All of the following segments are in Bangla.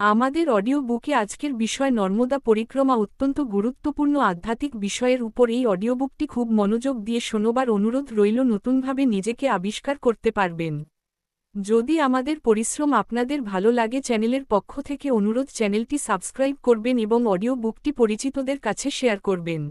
আমাদের অডিও বুকে আজকের বিষয় নর্মদা পরিক্রমা অত্যন্ত গুরুত্বপূর্ণ আধ্যাত্মিক বিষয়ের উপর এই অডিও বুকটি খুব মনোযোগ দিয়ে শোনোবার অনুরোধ রইল, নতুনভাবে নিজেকে আবিষ্কার করতে পারবেন। যদি আমাদের পরিশ্রম আপনাদের ভালো লাগে, চ্যানেলের পক্ষ থেকে অনুরোধ, চ্যানেলটি সাবস্ক্রাইব করবেন এবং অডিও বুকটি পরিচিতদের কাছে শেয়ার করবেন।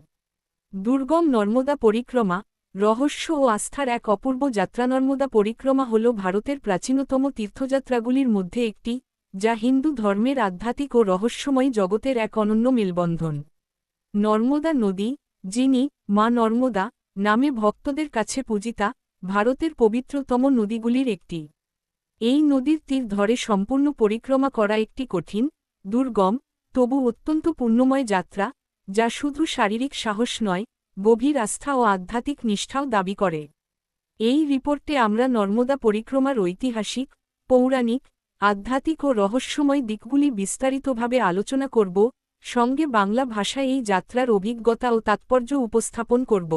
দুর্গম নর্মদা পরিক্রমা, রহস্য ও আস্থার এক অপূর্ব যাত্রা। নর্মদা পরিক্রমা হল ভারতের প্রাচীনতম তীর্থযাত্রাগুলির মধ্যে একটি। যা হিন্দু ধর্মের আধ্যাত্মিক ও রহস্যময় জগতের এক অনন্য মেলবন্ধন। নর্মদা নদী, যিনি মা নর্মদা নামে ভক্তদের কাছে পূজিতা, ভারতের পবিত্রতম নদীগুলির একটি। এই নদীর তীর ধরে সম্পূর্ণ পরিক্রমা করা একটি কঠিন, দুর্গম, তবু অত্যন্ত পুণ্যময় যাত্রা, যা শুধু শারীরিক সাহস নয়, গভীর আস্থা ও আধ্যাত্মিক নিষ্ঠাও দাবি করে। এই রিপোর্টে আমরা নর্মদা পরিক্রমার ঐতিহাসিক, পৌরাণিক আধ্যাত্মিক ও রহস্যময় দিকগুলি বিস্তারিতভাবে আলোচনা করব, সঙ্গে বাংলা ভাষায় এই যাত্রার অভিজ্ঞতা ও তাৎপর্য উপস্থাপন করব।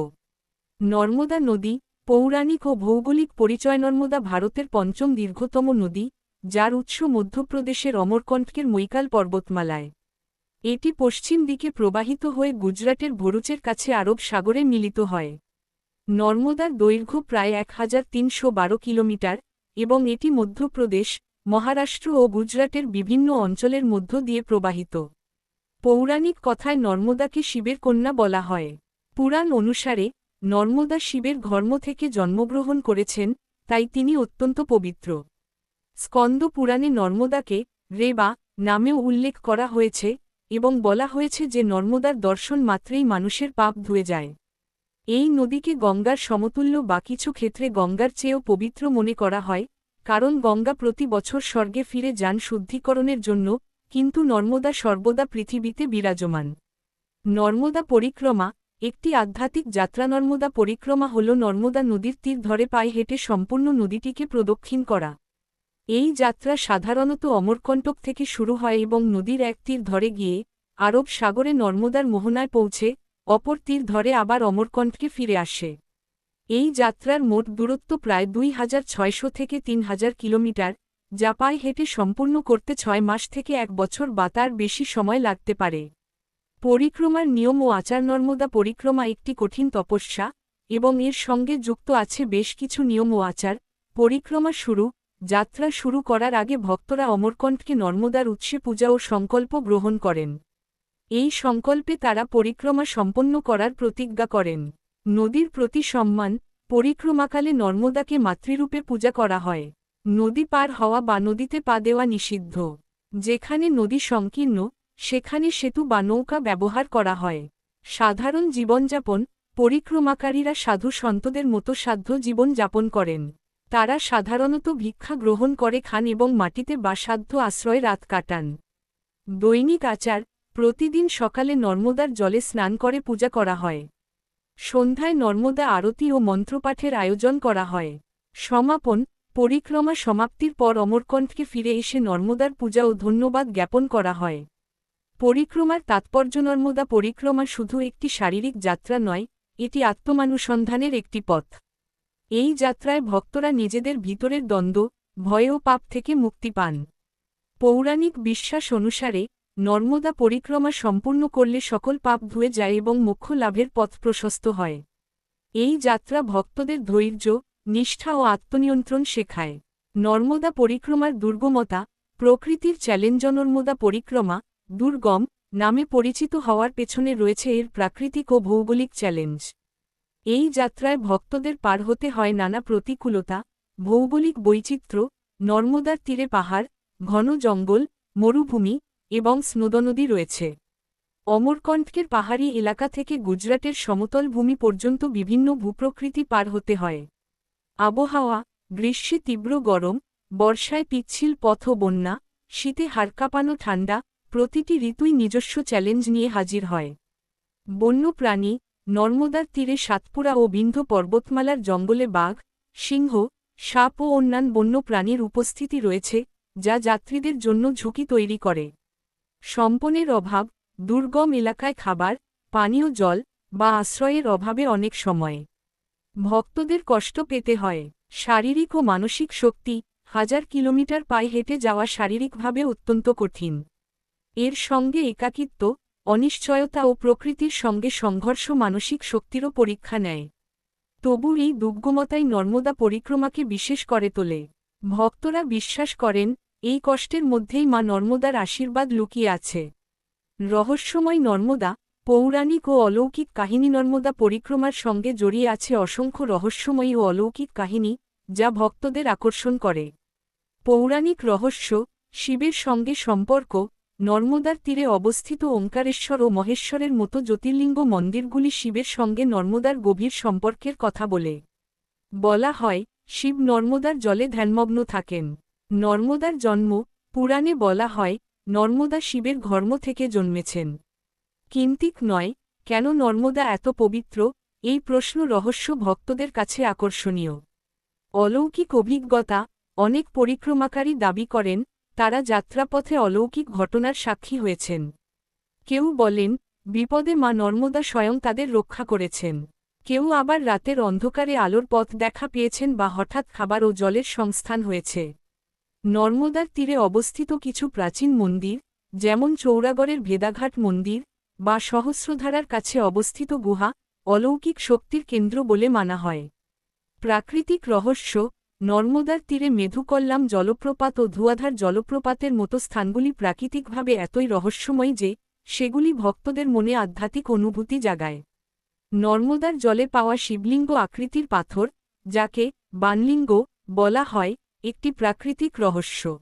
নর্মদা নদী, পৌরাণিক ও ভৌগোলিক পরিচয় নর্মদা ভারতের পঞ্চম দীর্ঘতম নদী, যার উৎস মধ্যপ্রদেশের অমরকণ্ঠকের মৈকাল পর্বতমালায়। এটি পশ্চিম দিকে প্রবাহিত হয়ে গুজরাটের ভরুচের কাছে আরব সাগরে মিলিত হয়। নর্মদার দৈর্ঘ্য প্রায় এক হাজার তিনশো বারো কিলোমিটার এবং এটি মধ্যপ্রদেশ মহারাষ্ট্র ও গুজরাটের বিভিন্ন অঞ্চলের মধ্য দিয়ে প্রবাহিত। পৌরাণিক কথায় নর্মদাকে শিবের কন্যা বলা হয়। পুরাণ অনুসারে, নর্মদা শিবের ঘর্ম থেকে জন্মগ্রহণ করেছেন, তাই তিনি অত্যন্ত পবিত্র। স্কন্দ পুরাণে নর্মদাকে রেবা নামেও উল্লেখ করা হয়েছে এবং বলা হয়েছে যে নর্মদার দর্শন মাত্রেই মানুষের পাপ ধুয়ে যায়। এই নদীকে গঙ্গার সমতুল্য বা কিছু ক্ষেত্রে গঙ্গার চেয়েও পবিত্র মনে করা হয় কারণ গঙ্গা প্রতি বছর স্বর্গে ফিরে যান শুদ্ধিকরণের জন্য, কিন্তু নর্মদা সর্বদা পৃথিবীতে বিরাজমান। নর্মদা পরিক্রমা, একটি আধ্যাত্মিক যাত্রা। নর্মদা পরিক্রমা হল নর্মদা নদীর তীর ধরে পায়ে হেঁটে সম্পূর্ণ নদীটিকে প্রদক্ষিণ করা। এই যাত্রা সাধারণত অমরকণ্টক থেকে শুরু হয় এবং নদীর এক তীর ধরে গিয়ে আরব সাগরে নর্মদার মোহনায় পৌঁছে, অপর তীর ধরে আবার অমরকণ্ঠকে ফিরে আসে। এই যাত্রার মোট দূরত্ব প্রায় দুই হাজার ছয়শো থেকে তিন হাজার কিলোমিটার, যা হেঁটে সম্পূর্ণ করতে ছয় মাস থেকে এক বছর বা তার বেশি সময় লাগতে পারে। পরিক্রমার নিয়ম ও আচার নর্মদা পরিক্রমা একটি কঠিন তপস্যা এবং এর সঙ্গে যুক্ত আছে বেশ কিছু নিয়ম ও আচার। পরিক্রমা শুরু, যাত্রা শুরু করার আগে ভক্তরা অমরকণ্ঠকে নর্মদার উৎসে পূজা ও সংকল্প গ্রহণ করেন। এই সংকল্পে তারা পরিক্রমা সম্পন্ন করার প্রতিজ্ঞা করেন। নদীর প্রতি সম্মান, পরিক্রমাকালে নর্মদাকে মাতৃরূপে পূজা করা হয়। নদী পার হওয়া বা নদীতে পা দেওয়া নিষিদ্ধ। যেখানে নদী সংকীর্ণ, সেখানে সেতু বা নৌকা ব্যবহার করা হয়। সাধারণ জীবনযাপন, পরিক্রমাকারীরা সাধু সন্তদের মতো সাধ্য জীবন যাপন করেন। তারা সাধারণত ভিক্ষা গ্রহণ করে খান এবং মাটিতে বা সাধ্য আশ্রয়ে রাত কাটান। দৈনিক আচার, প্রতিদিন সকালে নর্মদার জলে স্নান করে পূজা করা হয়। সন্ধ্যায় নর্মদা আরতি ও মন্ত্রপাঠের আয়োজন করা হয়। সমাপন, পরিক্রমা সমাপ্তির পর অমরকণ্ঠকে ফিরে এসে নর্মদার পূজা ও ধন্যবাদ জ্ঞাপন করা হয়। পরিক্রমার তাৎপর্য নর্মদা পরিক্রমা শুধু একটি শারীরিক যাত্রা নয়, এটি আত্মমানুসন্ধানের একটি পথ। এই যাত্রায় ভক্তরা নিজেদের ভিতরের দ্বন্দ্ব, ভয় ও পাপ থেকে মুক্তি পান। পৌরাণিক বিশ্বাস অনুসারে নর্মদা পরিক্রমা সম্পূর্ণ করলে সকল পাপ ধুয়ে যায় এবং মোক্ষ লাভের পথ প্রশস্ত হয়। এই যাত্রা ভক্তদের ধৈর্য, নিষ্ঠা ও আত্মনিয়ন্ত্রণ শেখায়। নর্মদা পরিক্রমার দুর্গমতা, প্রকৃতির চ্যালেঞ্জ নর্মদা পরিক্রমা, দুর্গম, নামে পরিচিত হওয়ার পেছনে রয়েছে এর প্রাকৃতিক ও ভৌগোলিক চ্যালেঞ্জ। এই যাত্রায় ভক্তদের পার হতে হয় নানা প্রতিকূলতা, ভৌগোলিক বৈচিত্র্য, নর্মদার তীরে পাহাড়, ঘন জঙ্গল, মরুভূমি এবং স্নোদনদী রয়েছে। অমরকণ্ঠকের পাহাড়ি এলাকা থেকে গুজরাটের সমতল ভূমি পর্যন্ত বিভিন্ন ভূপ্রকৃতি পার হতে হয়। আবহাওয়া, গ্রীষ্মে তীব্র গরম, বর্ষায় পিচ্ছিল পথ বন্যা, শীতে হাড়কাঁপানো ঠান্ডা, প্রতিটি ঋতুই নিজস্ব চ্যালেঞ্জ নিয়ে হাজির হয়। বন্যপ্রাণী, নর্মদার তীরে সাতপুরা ও বিন্ধ পর্বতমালার জঙ্গলে বাঘ, সিংহ, সাপ ও অন্যান্য বন্য প্রাণীর উপস্থিতি রয়েছে, যা যাত্রীদের জন্য ঝুঁকি তৈরি করে। সম্পনের অভাব, দুর্গম এলাকায় খাবার, পানীয় জল বা আশ্রয়ের অভাবে অনেক সময়ে। ভক্তদের কষ্ট পেতে হয়। শারীরিক ও মানসিক শক্তি হাজার কিলোমিটার পায়ে হেঁটে যাওয়া শারীরিকভাবে অত্যন্ত কঠিন। এর সঙ্গে একাকিত্ব, অনিশ্চয়তা ও প্রকৃতির সঙ্গে সংঘর্ষ মানসিক শক্তিরও পরীক্ষা নেয়। তবু এই দুর্গমতাই নর্মদা পরিক্রমাকে বিশেষ করে তোলে। ভক্তরা বিশ্বাস করেন এই কষ্টের মধ্যেই মা নর্মদার আশীর্বাদ লুকিয়ে আছে। রহস্যময় নর্মদা, পৌরাণিক ও অলৌকিক কাহিনী নর্মদা পরিক্রমার সঙ্গে জড়িয়ে আছে অসংখ্য রহস্যময়ী ও অলৌকিক কাহিনী, যা ভক্তদের আকর্ষণ করে। পৌরাণিক রহস্য, শিবের সঙ্গে সম্পর্ক, নর্মদার তীরে অবস্থিত ওঙ্কারেশ্বর ও মহেশ্বরের মতো জ্যোতির্লিঙ্গ মন্দিরগুলি শিবের সঙ্গে নর্মদার গভীর সম্পর্কের কথা বলে। বলা হয়, শিব নর্মদার জলে ধ্যানমগ্ন থাকেন। নর্মদার জন্ম পুরাণে বলা হয়, নর্মদা শিবের ঘর্ম থেকে জন্মেছেন। কিন্তিক নয়, কেন নর্মদা এত পবিত্র? এই প্রশ্ন রহস্য ভক্তদের কাছে আকর্ষণীয়। অলৌকিক অভিজ্ঞতা, অনেক পরিক্রমাকারী দাবি করেন, তারা যাত্রাপথে অলৌকিক ঘটনার সাক্ষী হয়েছেন। কেউ বলেন, বিপদে মা নর্মদা স্বয়ং তাদের রক্ষা করেছেন। কেউ আবার রাতের অন্ধকারে আলোর পথ দেখা পেয়েছেন বা হঠাৎ খাবার ও জলের সংস্থান হয়েছে। নর্মদার তীরে অবস্থিত কিছু প্রাচীন মন্দির, যেমন চৌরাগড়ের ভেদাঘাট মন্দির বা সহস্রধারার কাছে অবস্থিত গুহা, অলৌকিক শক্তির কেন্দ্র বলে মানা হয়। প্রাকৃতিক রহস্য, নর্মদার তীরে মেধুকল্লাম জলপ্রপাত ও ধুয়াধার জলপ্রপাতের মতো স্থানগুলি প্রাকৃতিকভাবে এতই রহস্যময় যে, সেগুলি ভক্তদের মনে আধ্যাত্মিক অনুভূতি জাগায়। নর্মদার জলে পাওয়া শিবলিঙ্গ আকৃতির পাথর, যাকে বানলিঙ্গ বলা হয় একটি প্রাকৃতিক রহস্য।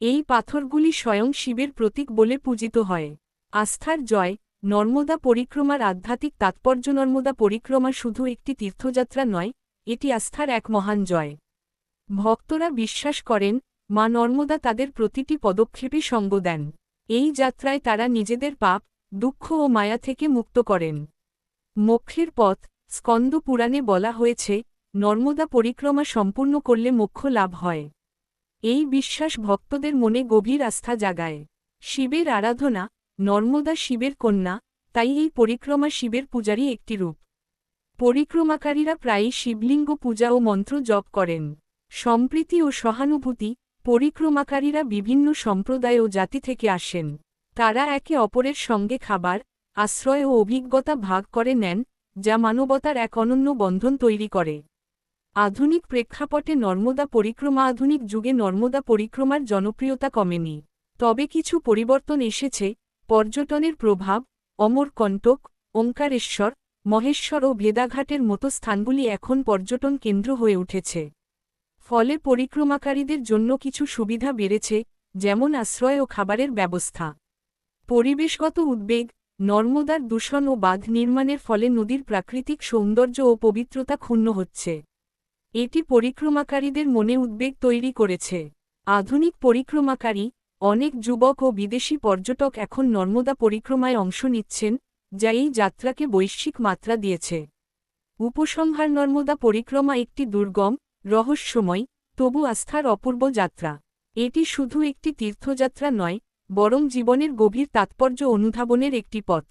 এই পাথরগুলি স্বয়ং শিবের প্রতীক বলে পূজিত হয়। আস্থার জয়, নর্মদা পরিক্রমার আধ্যাত্মিক তাৎপর্য। নর্মদা পরিক্রমা শুধু একটি তীর্থযাত্রা নয়, এটি আস্থার এক মহান জয়। ভক্তরা বিশ্বাস করেন, মা নর্মদা তাদের প্রতিটি পদক্ষেপে সঙ্গ দেন। এই যাত্রায় তারা নিজেদের পাপ, দুঃখ ও মায়া থেকে মুক্ত করেন। মোক্ষের পথ, স্কন্দ পুরাণে বলা হয়েছে নর্মদা পরিক্রমা সম্পূর্ণ করলে মোক্ষ লাভ হয়। এই বিশ্বাস ভক্তদের মনে গভীর আস্থা জাগায়। শিবের আরাধনা, নর্মদা শিবের কন্যা, তাই এই পরিক্রমা শিবের পূজারই একটি রূপ। পরিক্রমাকারীরা প্রায়ই শিবলিঙ্গ পূজা ও মন্ত্র জপ করেন। সম্প্রীতি ও সহানুভূতি, পরিক্রমাকারীরা বিভিন্ন সম্প্রদায় ও জাতি থেকে আসেন। তারা একে অপরের সঙ্গে খাবার, আশ্রয় ও অভিজ্ঞতা ভাগ করে নেন, যা মানবতার এক অনন্য বন্ধন তৈরি করে। আধুনিক প্রেক্ষাপটে নর্মদা পরিক্রমা আধুনিক যুগে নর্মদা পরিক্রমার জনপ্রিয়তা কমেনি। তবে কিছু পরিবর্তন এসেছে, পর্যটনের প্রভাব অমরকণ্টক ওঙ্কারেশ্বর, মহেশ্বর ও ভেদাঘাটের মতো স্থানগুলি এখন পর্যটন কেন্দ্র হয়ে উঠেছে। ফলে পরিক্রমাকারীদের জন্য কিছু সুবিধা বেড়েছে, যেমন আশ্রয় ও খাবারের ব্যবস্থা। পরিবেশগত উদ্বেগ, নর্মদার দূষণ ও বাঁধ নির্মাণের ফলে নদীর প্রাকৃতিক সৌন্দর্য ও পবিত্রতা ক্ষুণ্ণ হচ্ছে। এটি পরিক্রমাকারীদের মনে উদ্বেগ তৈরি করেছে। আধুনিক পরিক্রমাকারী, অনেক যুবক ও বিদেশি পর্যটক এখন নর্মদা পরিক্রমায় অংশ নিচ্ছেন, যা এই যাত্রাকে বৈশ্বিক মাত্রা দিয়েছে। উপসংহার নর্মদা পরিক্রমা একটি দুর্গম, রহস্যময়, তবু আস্থার অপূর্ব যাত্রা। এটি শুধু একটি তীর্থযাত্রা নয়, বরং জীবনের গভীর তাৎপর্য অনুধাবনের একটি পথ।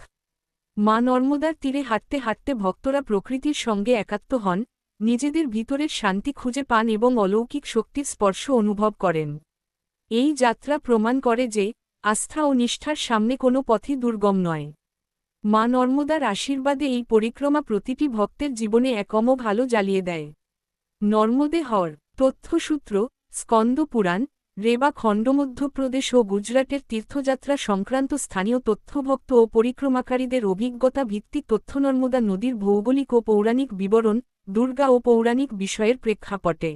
মা নর্মদার তীরে হাঁটতে হাঁটতে ভক্তরা প্রকৃতির সঙ্গে একাত্ম হন নিজেদের ভিতরের শান্তি খুঁজে পান এবং অলৌকিক শক্তির স্পর্শ অনুভব করেন। এই যাত্রা প্রমাণ করে যে, আস্থা ও নিষ্ঠার সামনে কোনো পথই দুর্গম নয়। মা নর্মদার আশীর্বাদে এই পরিক্রমা প্রতিটি ভক্তের জীবনে একম ভালো জ্বালিয়ে দেয়। নর্মদে হর, তথ্যসূত্র, স্কন্দ পুরাণ, রেবা খণ্ড মধ্যপ্রদেশ ও গুজরাটের তীর্থযাত্রা সংক্রান্ত স্থানীয় তথ্যভক্ত ও পরিক্রমাকারীদের অভিজ্ঞতা ভিত্তিক তথ্য নর্মদা নদীর ভৌগোলিক ও পৌরাণিক বিবরণ দুর্গা ও পৌরাণিক বিষয়ের প্রেক্ষাপটে।